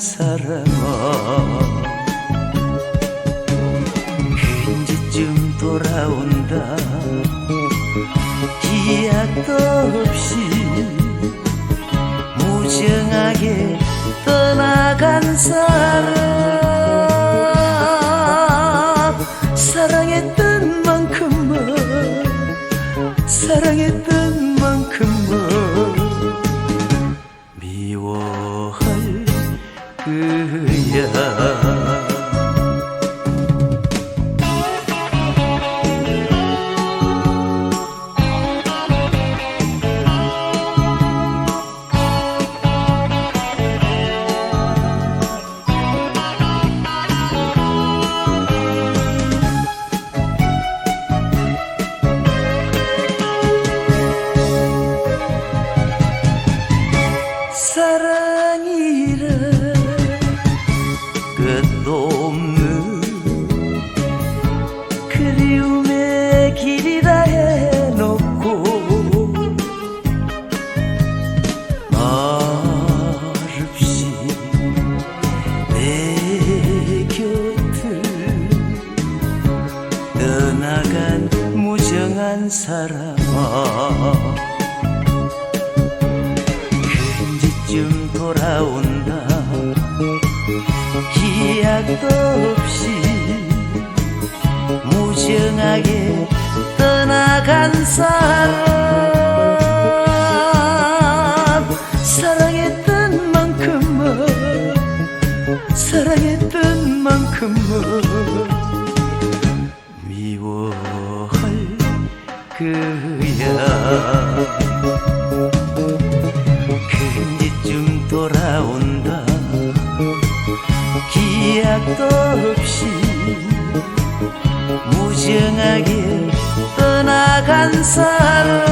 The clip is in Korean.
사람아 언제쯤 돌아온다. 기약도 없이 무정하게 떠나간 사람. 사랑했던 만큼만 사랑했던 그 길이라 해놓고 말없이 내 곁을 떠나간 무정한 사람아 언제쯤 돌아온다. 기약도 없이 무정하게 떠나간 사람 사랑했던 만큼만 사랑했던 만큼만 미워할 그야. 언제쯤 돌아온다. 기약도 없이 무정하게 떠